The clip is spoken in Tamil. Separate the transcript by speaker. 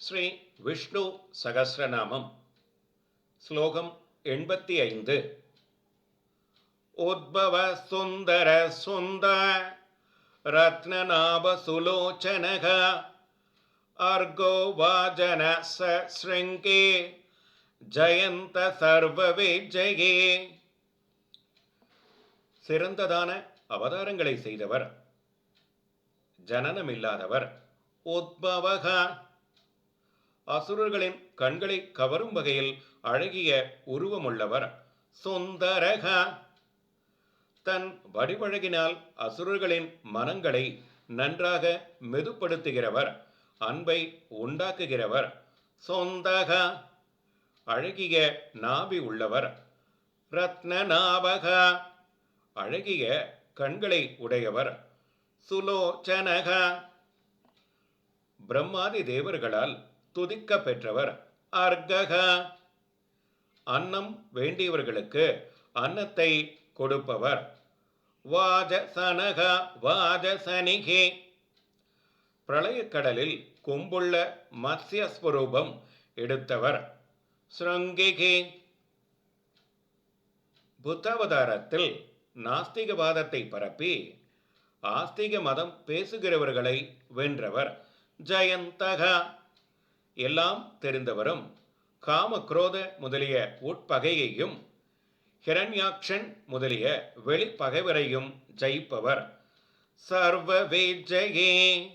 Speaker 1: ஸ்ரீ விஷ்ணு சகசிரநாமம் ஸ்லோகம் எண்பத்தி ஐந்து. உத்பவ சுந்தர சுந்த ரத்னநாப சுலோச்சனக அர்கோ வாஜன ச ஸ்ருங்கே ஜயந்த சர்வவே ஜெயே சிறந்ததான அவதாரங்களை செய்தவர் ஜனனமில்லாதவர் உத்பவக அசுரர்களின் கண்களை கவரும் வகையில் அழகிய உருவமுள்ளவர். சுந்தரக. தன் வடிவழகினால் அசுரர்களின் மனங்களை நன்றாக மெதுப்படுத்துகிறவர் அன்பை உண்டாக்குகிறவர். சொந்தக. அழகிய நாபி உள்ளவர். ரத்னநாபக. அழகிய கண்களை உடையவர். சுலோச்சனக. பிரம்மாதி தேவர்களால் துதிக்க பெற்றவர் அர்கக அன்னம் வேண்டியவர்களுக்கு அன்னத்தை கொடுப்பவர். வாஜசனக வாஜசனிகே. பிரளயக்கடலில் கொம்புள்ள மத்யஸ்வரூபம் எடுத்தவர். ஸ்ருங்கிகே. புத்தாவதாரத்தில் நாஸ்திகவாதத்தை பரப்பி ஆஸ்திக மதம் பேசுகிறவர்களை வென்றவர். ஜெயந்தகா. எல்லாம் தெரிந்தவரும். காம குரோத முதலிய உட்பகையையும் ஹிரண்யாக்ஷன் முதலிய வெளிப்பகைவரையும் ஜெயிப்பவர். சர்வ வேஜயே